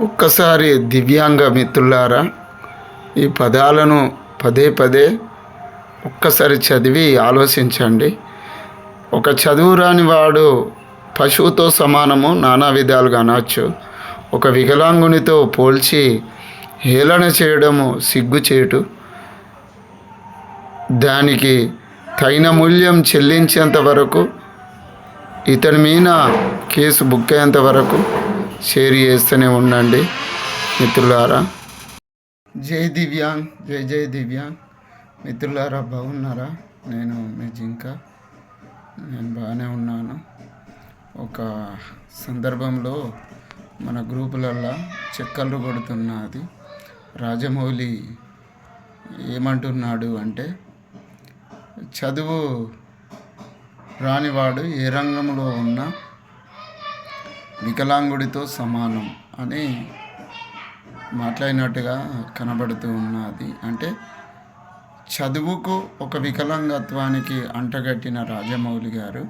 ఒక్కసారి దివ్యాంగ మిత్రులారా ఈ పదాలను పదే పదే ఒక్కసారి చదివి ఆలోచించండి. ఒక చదువు రాని వాడు పశువుతో సమానము నానా విధాలుగా అనవచ్చు. ఒక వికలాంగునితో పోల్చి హేళన చేయడము సిగ్గుచేటు. దానికి తగిన మూల్యం చెల్లించేంత వరకు ఇతని మీద కేసు బుక్ అయ్యేంత వరకు షేర్ చేస్తూనే ఉండండి మిత్రులారా. జై దివ్యాంగ్ జై జై దివ్యాంగ్ మిత్రులారా బాగున్నారా? నేను మీ జింక. నేను బాగానే ఉన్నాను. ఒక సందర్భంలో మన గ్రూపులల్లో చెక్కలు కొడుతున్నది రాజమౌళి ఏమంటున్నాడు అంటే చదువు రానివాడు ఏ రంగంలో ఉన్నా వికలాంగుడితో సమానం అని మాట్లాడినట్టుగా కనబడుతూ ఉన్నది. అంటే చదువుకు ఒక వికలాంగత్వానికి అంటగట్టిన రాజమౌళి గారు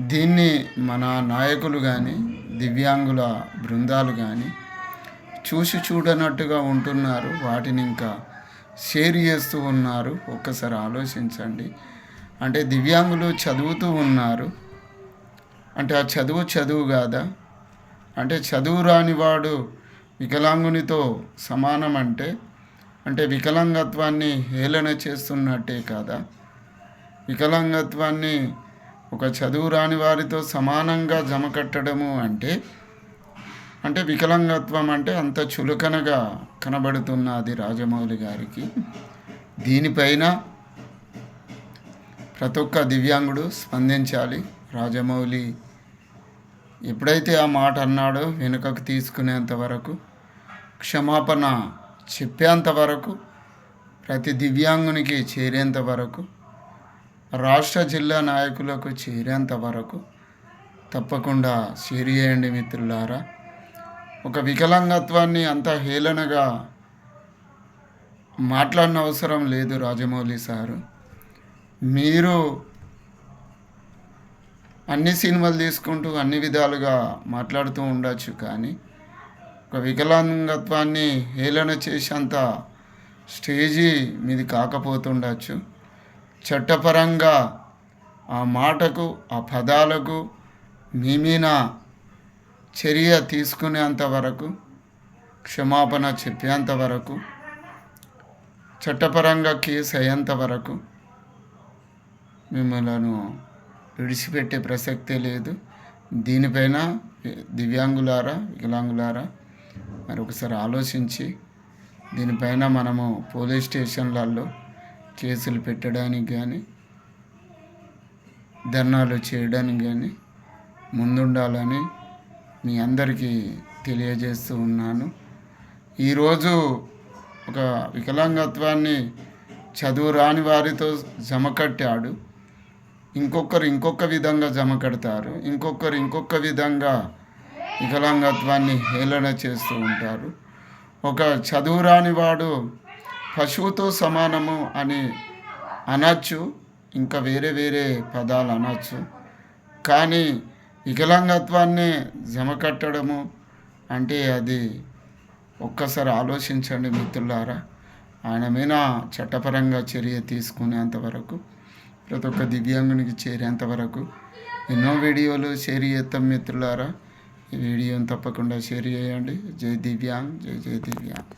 దీన్ని మన నాయకులు కానీ దివ్యాంగుల బృందాలు కానీ చూసి చూడనట్టుగా ఉంటున్నారు. వాటిని ఇంకా షేర్ చేస్తూ ఉన్నారు. ఒక్కసారి ఆలోచించండి. అంటే దివ్యాంగులు చదువుతూ ఉన్నారు. అంటే ఆ చదువు చదువు కాదా? అంటే చదువు రానివాడు వికలాంగునితో సమానం అంటే అంటే వికలాంగత్వాన్ని హేళన చేస్తున్నట్టే కాదా? వికలాంగత్వాన్ని ఒక చదువు రాని వారితో సమానంగా జమ కట్టడము అంటే అంటే వికలాంగత్వం అంటే అంత చులకనగా కనబడుతున్నది రాజమౌళి గారికి. దీనిపైన ప్రతి ఒక్క దివ్యాంగుడు స్పందించాలి. రాజమౌళి ఎప్పుడైతే ఆ మాట అన్నాడో వెనుకకు తీసుకునేంత వరకు క్షమాపణ చెప్పేంత వరకు ప్రతి దివ్యాంగునికి చేరేంత వరకు రాష్ట్ర జిల్లా నాయకులకు చేరేంత వరకు తప్పకుండా షేర్ చేయండి మిత్రులారా. ఒక వికలాంగత్వాన్ని అంత హేళనగా మాట్లాడిన అవసరం లేదు రాజమౌళి సారు. మీరు అన్ని సినిమాలు తీసుకుంటూ అన్ని విధాలుగా మాట్లాడుతూ ఉండొచ్చు కానీ ఒక వికలాంగత్వాన్ని హేళన చేసేంత స్టేజీ మీది కాకపోతుండొచ్చు. చట్టపరంగా ఆ మాటకు ఆ పదాలకు మీ మీద చర్య తీసుకునేంత వరకు క్షమాపణ చెప్పేంత వరకు చట్టపరంగా కేసు అయ్యేంత వరకు మిమ్మల్ని విడిచిపెట్టే ప్రసక్తే లేదు. దీనిపైన దివ్యాంగులారా వికలాంగులారా మరి ఒకసారి ఆలోచించి దీనిపైన మనము పోలీస్ స్టేషన్లలో కేసులు పెట్టడానికి కానీ ధర్నాలు చేయడానికి కానీ ముందుండాలని మీ అందరికీ తెలియజేస్తూ ఉన్నాను. ఈరోజు ఒక వికలాంగత్వాన్ని చదువు రాని వారితో జమకట్టాడు ఇంకొకరు ఇంకొక విధంగా జమ కడతారు. ఇంకొకరు ఇంకొక విధంగా వికలాంగత్వాన్ని హేళన చేస్తూ ఉంటారు. ఒక చదువు రాని వాడు పశువుతో సమానము అని అనొచ్చు ఇంకా వేరే వేరే పదాలు అనొచ్చు. కానీ వికలాంగత్వాన్ని జమ కట్టడము అంటే అది ఒక్కసారి ఆలోచించండి మిత్రులారా. ఆయన మీద చట్టపరంగా చర్య తీసుకునేంత వరకు ప్రతి ఒక్క దివ్యాంగునికి చేరేంత వరకు ఎన్నో వీడియోలు షేర్ చేస్తాం మిత్రులారా. ఈ వీడియోని తప్పకుండా షేర్ చేయండి. జై దివ్యాంగ్ జై జై దివ్యాంగ్.